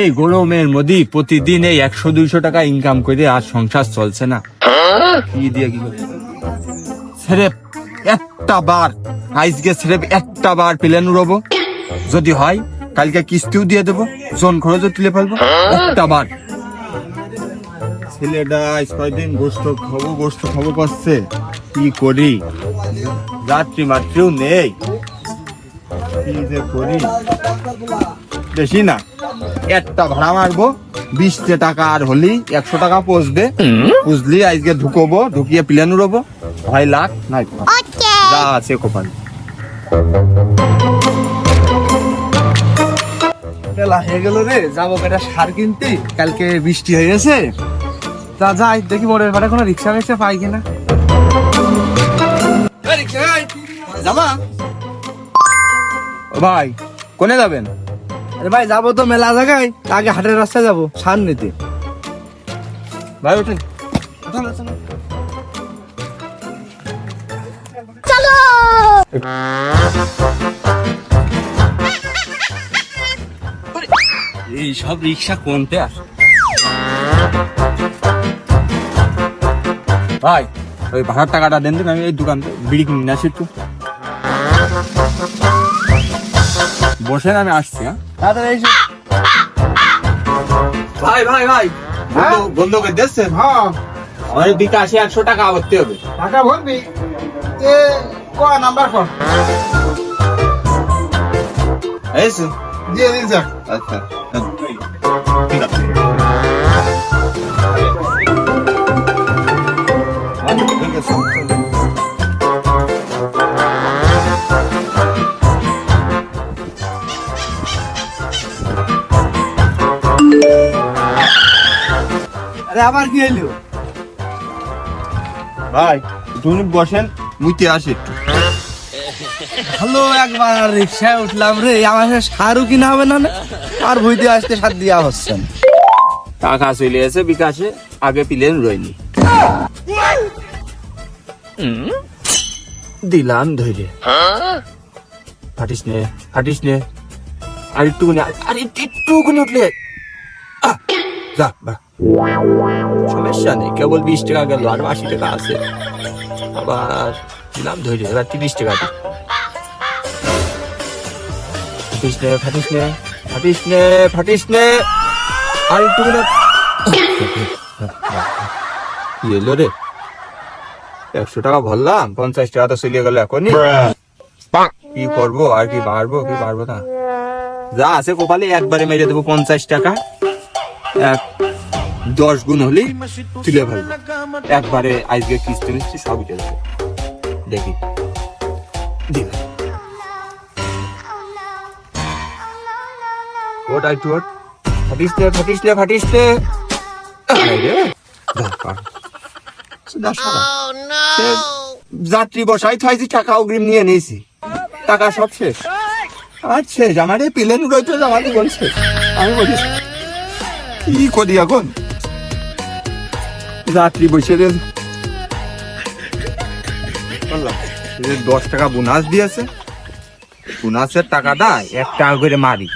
এই গরমের মধ্যে প্রতিদিন এই একশো দুইশো টাকা ইনকাম করে আর সংসার চলছে না। কি দিয়ে কি একটা বার, আজকে একটা বার প্লেন যদি হয়, কালকে কিস্তিও দিয়ে দেবো, জন খরচও তুলে ফেলব। একটা বার। ছেলেটা কয়দিন গোস্ত খাব গোস্ত খাব করছে কি করি? যাত্রী মাত্রীও নেই। কি যে করি? বেশি না। একটা ভাড়া মারবো বিশটা টাকা আর হলি একশো টাকা পচবে পুষলি আজকে ঢুকবো ঢুকিয়ে প্লেন উড়বো। হয় লাখ নাই যা আছে কোপাল বেলা হয়ে গেল রে যাব একটা সার কিনতে। কালকে বৃষ্টি হয়ে গেছে। তা যাই দেখি মোড়ের পাড়ে কোনো রিক্সা মিক্সা পাই কিনা। যাবা? ও ভাই কোনে যাবেন? আরে ভাই যাব তো মেলা জায়গায়। আগে হাটের রাস্তায় যাব সার নিতে। ভাই ওঠেন এই সব রিক্সা কোনতে আসে? ভাই ওই ভাড়ার টাকাটা দেন দিন আমি এই দোকান থেকে বিড়ি কিনে আসি একটু বসেন আমি আসছি হ্যাঁ? তাড়াতাড়ি এসো। ভাই ভাই ভাই বন্ধ- বন্ধ করে দিচ্ছেন হ্যাঁ। আমার বিকাশে একশো টাকা আবর্তি হবে। টাকা ভরবি? এ ক নাম্বার কর এসে দিয়ে দিন স্যার। আচ্ছা ঠিক আছে ঠিক আছে আবার কি এলো ভাই তুমি বসেন মুইতে আসি একটু। ভালো একবার রিক্সায় উঠলাম রে আমার সারও কিনা হবে না না? আর ভুইতে আসতে সার দিয়া হচ্ছে না। টাকা চলে এসে বিকাশে আগে পিলেন দিলাম ধরে ফাটিস নে ফাটিস নে। আর একটুখানি আর একটু একটুখানি উঠলে। যা বা সমস্যা নেই কেবল বিশ টাকা গেল আর আশি টাকা আছে। আবার দিলাম ধরে এবার তিরিশ টাকা। দি ফাটিস নে ফাটিস নে ফাটিস নে। আর এলো রে? একশো টাকা ভরলাম, পঞ্চাশ টাকা তো চলিয়ে গেল এখনই। কি করব, আর কি বাড়বো কি বাড়বো না। যা আছে কপালে, একবারে মেরে দেবো পঞ্চাশ টাকা। এক দশ গুণ হলেই তুলে ফেলব। একবারে আজকে কিস্তি মিস্তি সব উঠে যাবে। দেখি। দিবে ওট আই টু ওট ফাটিস নে ফাটিস নে ফাটিস নে। যাত্রী বসাই থাইছি, টাকা অগ্রিম নিয়ে নিয়েছি। টাকা সব শেষ। শেষ। আমার এই প্লেন রয়েছে আমার শেষ আমি বলি, কি করি এখন? যাত্রী বসে রে দশ টাকা বোনাস দিয়েছে বোনাসের টাকাটা এক টাকা করে মারি।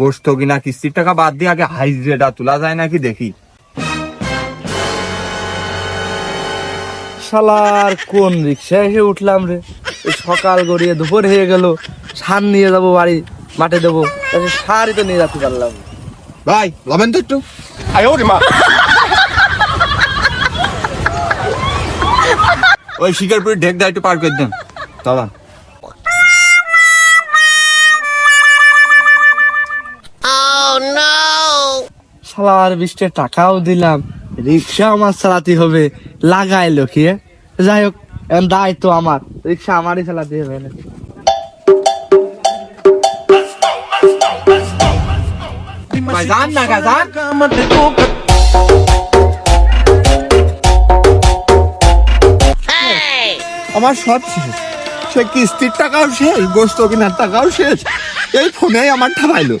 গোস্ত কিনা কিস্তির টাকা বাদ দিয়ে আগে হাইজেটা তোলা যায় নাকি দেখি। শালার কোন রিক্সায় এসে উঠলাম রে? সকাল গড়িয়ে দুপুর হয়ে গেল। সার নিয়ে যাব বাড়ি মাঠে দেবো। সারই তো নিয়ে যেতে পারলাম। ভাই লবেন তো একটু। ওই শিকারপুরি ঢেক দা একটু পার করে দেন। দাদা শালার বিশটা টাকাও দিলাম রিক্সা আমার চালাতে হবে লাগাইলো কি যাই হোক দায়িত্ব আমার রিক্সা আমারই চালাতে হবে। না ভাই যান না আমার সব শেষ। সে কিস্তির টাকাও শেষ গোস্ত কেনার টাকাও শেষ। এই ফোনেই আমার ঠাপাইলো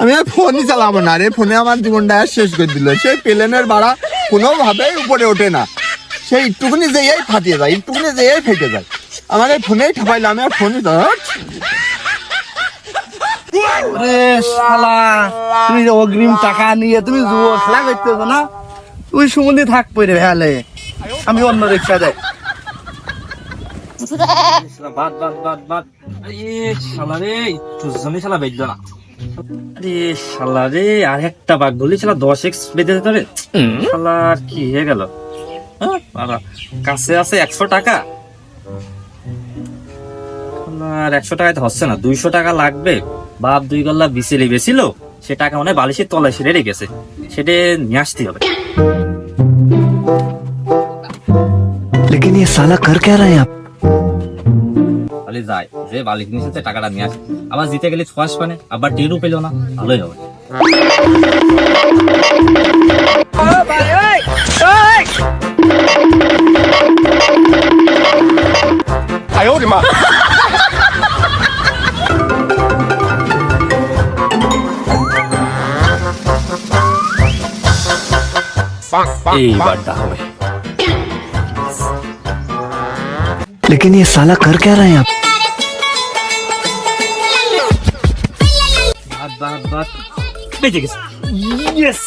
আমি আর ফোনই চালাবো না রে, ফোনে আমার জীবনটা শেষ করে দিল। সেই প্লেনের ভাড়া কোনোভাবেই উপরে ওঠে না। সেই একটুকুনি যেয়েই ফাটিয়ে যায় একটুকুনি যেয়েই ফেটে যায়। আমার এই ফোনেই ঠাপাইলো আমি আর ফোনই শালা, তুমি অগ্রিম টাকা নিয়ে তুমি খেলা করতেছো না? তুই সুমন্দি থাক পড়ে ভেলে আমি অন্য রিক্সা যাই। বাদ বাদ বাদ বাদ আরে শালা রে দুজনে শালা বেজলো না আরে শালা রে আর একটা বাঘ বলি শালা দশ এক্স বেঁধে দিতে রে শালা আর কি হয়ে গেল হ্যাঁ, বাবা, কাছে আছে একশো টাকা শালা আর একশো টাকায় তো হচ্ছে না দুইশো টাকা লাগবে বাপ দুই গল্লা বিচেলি বেছিল সে টাকা মানে বালিশের তলায় সেরে রেখেছে সেটা নিয়ে আসতে হবে लेकिन ये साला कर क्या रहे हैं आप তাহলে যায় যে বালিশ নিচে টাকাটা নিয়ে আসে আবার জিতে গেলে ছোঁয়াশ পানে আবার টেরও পেলো না ভালোই হবে এইবারটা হবে लेकिन ये साला कर क्या रहे हैं आप বেঁচে গেছে ইয়েস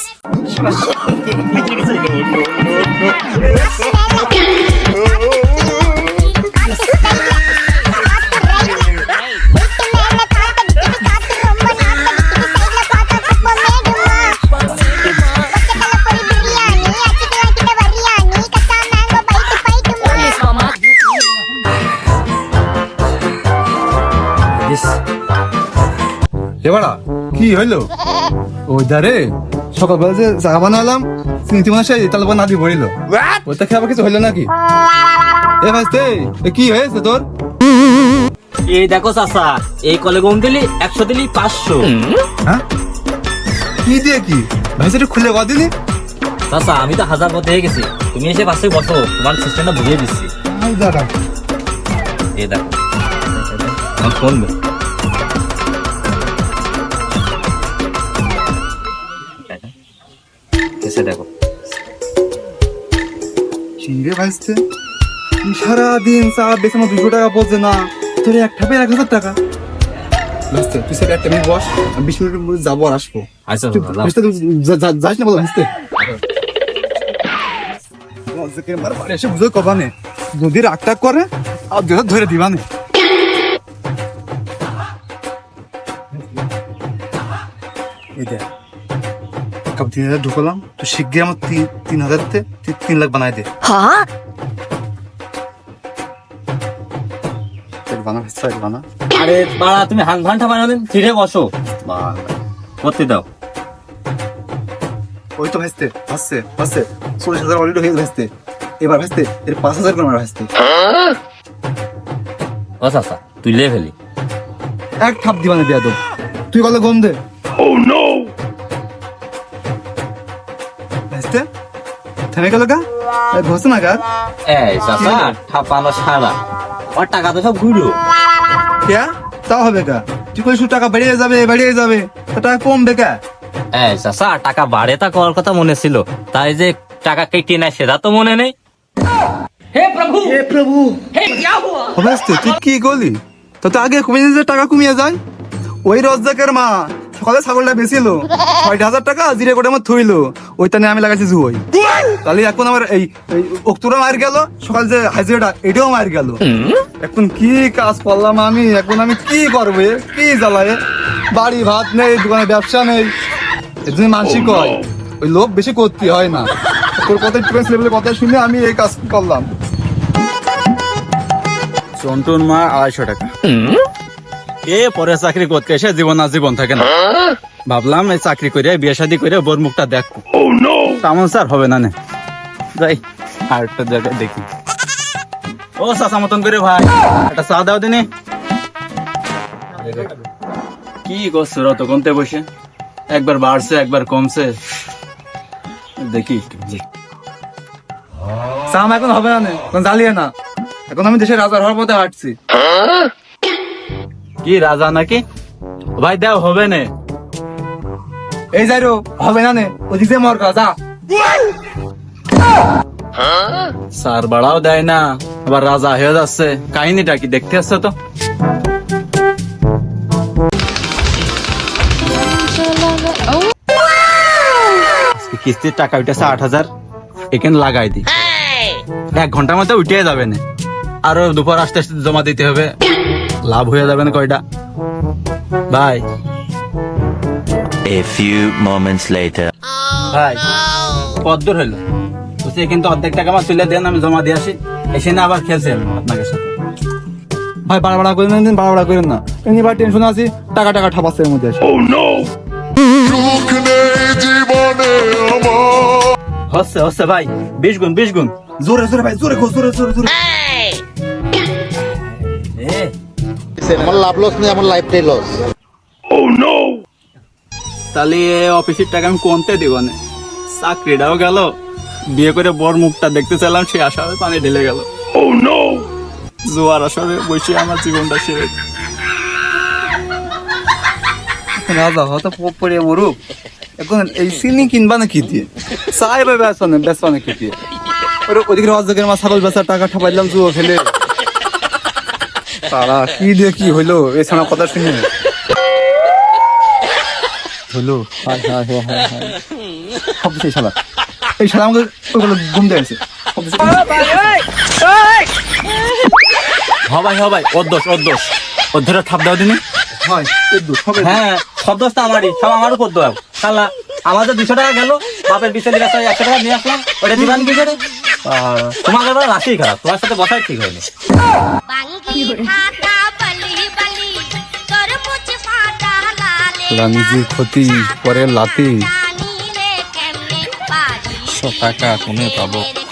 এবারা কি হইল? ওই ধারে সকালবেলা যে বানালাম চিনতে মানে সেই খেয়ে আবার কিছু হইল নাকি? এ ভাইস্তে কি হয়েছে তোর? এই দেখো চাচা এই কলে গম দিলি একশো দিলি পাঁচশো। হ্যাঁ? কি দিয়ে কি? ভাইস্তে একটু খুলে কদিনই চাচা আমি তো হাজার পথে হয়ে গেছি। তুমি এসে পাশে বসো তোমার সিস্টেমটা বুঝিয়ে দিচ্ছি। দাদা। এই দেখো। ফোন দে। এসে দেখো। চিংড়ে তুই সারাদিন চা বেছে আমার দুশো টাকা পড়ছে না। তোর এক ঠাপে এক হাজার টাকা। ভাইস্তে তুই একটা মিনিট বস আমি বিশ মিনিটের মধ্যে যাব আর আসব। আচ্ছা তুই যাস না বলো ভাইস্তে এসে বুঝে কবানে যদি রাগ টাগ করে আর ধরে দিবানে এই দেখ। কাপ তিন হাজার ঢুকলাম। তো শিগগির আমার তিন তিন হাজার তে তিন লাখ বানাই দে। সাইড বানা সাইড বানা। আরে বাড়া তুমি হান ঘণ্টা বানাবেন ফিরে বসো। করতে দাও। ওই তো ভাসতে ভাসছে ভাসছে। চল্লিশ হাজার অলরেডি হয়ে গেছে ভাসতে। এবার ভাসতে এর পাঁচ হাজার করে আমার ভাসতে। ও চাচা তুই লে ফেলি। এক ঠাপ দিবানে দিয়া তো তুই বলে গম দে। ও নো থেমে গেল গা? ঘষে না গা এই চাচা ঠাপানো সারা টাকা তো সব ঘুরো। কেয়া তাও হবে গা। তুই কইছু টাকা বেড়ে যাবে বেড়ে যাবে। টাকা কমবে কা? এই চাচা টাকা বাড়ে তা করার কথা মনে ছিল। তাই যে টাকা কেটে নেয় সেটা তো মনে নেই। ভাসতে তুই কি করলি? তো তো আগে কমিয়ে যে টাকা কমিয়ে যায়। ওই রজ্জাকের মা সকালে ছাগলটা বেচিল। ছয়টা হাজার টাকা জিরে করে আমার থইলো। ওইটা নিয়ে আমি লাগাইছি জুই তাহলে এখন আমার এই অক্টোবর মার গেল সকাল যে হাজিরাটা এটাও মার গেল। এখন কি কাজ করলাম আমি? এখন আমি কি করব কি জ্বালায় বাড়ি ভাত নেই দোকানে ব্যবসা নেই। এর জন্য মানসিক হয় ওই লোভ বেশি করতে হয় না। তোর কথা ডিফারেন্স লেভেলের কথা শুনে আমি এই কাজ করলাম। চন্টুর মা আড়াইশো টাকা। এ পরে চাকরি করতে এসে জীবন আর জীবন থাকে না। ভাবলাম এই চাকরি করে বিয়ে শাদি করে বোর মুখটা দেখব তেমন স্যার হবে না নে? যাই। আর একটা জায়গায় দেখি। ও চাচা মতন করে ভাই। একটা চা দাও দিনে। কি করছ রত কমতে বসে? একবার বাড়ছে একবার কমছে। দেখি। এখন হবে না এখন জ্বালিয়ে না। এখন আমি দেশের রাজার হওয়ার পথে হাঁটছি। কি রাজা নাকি? ভাই দেও হবে না। এই যাই রো হবে না নে। ওদিকে মর রাজা স্যার বাড়াও দেয় না আবার রাজা হয়ে যাচ্ছে। কাহিনীটা কি দেখতে আসছে তো? কিস্তির টাকা উঠেছে আট হাজার এখানে লাগাই দি। এক ঘণ্টার মধ্যে উঠে যাবে না। আরও দুপুর আস্তে আস্তে জমা দিতে হবে। লাভ হয়ে যাবে না কয়টা। Bye. A few moments later. ভাই কদ্দূর হলো হইল কিন্তু অর্ধেক টাকা আমার তুলে দেন আমি জমা দিয়ে আসি। এসে না আবার খেলছে আমি আপনাকে সাথে। ভাই বাড়া বাড়া করেন না বাড়া বাড়া করেন না। এমনি ভাই টেনশন আছি টাকা টাকা ঠাপাচ্ছে এর মধ্যে এসে। হচ্ছে হচ্ছে ভাই বিশ গুণ বিশ গুণ। জোরে জোরে ভাই জোরে জোরে জোরে জোরে। এ। আমার লাভ লস নেই আমার লাইফটাই লস তাহলে এ অফিসের টাকা আমি কোনতে দিব না? চাকরিটাও গেল। বিয়ে করে বর মুখটা দেখতে চাইলাম সে আসার পানি ঢেলে গেল। জোয়ার আসরে বসে আমার জীবনটা শেষ। রাজা পড়ে মরুক। এখন এই চিনি কিনবা না কি দিয়ে? চাই ভাই বেসবা না কি দিয়ে? ওর ওদিকে রাজকের মা ছাগল বেচার টাকা ঠাপাইলাম জুয়ো খেলে তারা কি দিয়ে কি হইল? এছাড়া কথা শুনি। হায় হায় হায় হায় হায়। সব সেই এই শালা আমাকে ওগুলো ঘুম দিয়েছে হ ভাই হ ভাই ওর দোষ ওর দোষ। ওর ধরে থাপ দাও দিনি। হয় হ্যাঁ সব দোষটা আমারই সব আমার উপর দাও শালা আমাদের দুশো টাকা গেল বাপের বিশাল গাছ একশো টাকা নিয়ে আসলাম ওটা দিবান কি করে? আহ, তোমার এবার রাশি খারাপ তোমার সাথে বসাই ঠিক হয়নি। নিজের ক্ষতি পরে লাতি। জানি রে কেমনে পারি টাকা কোনে পাবো এর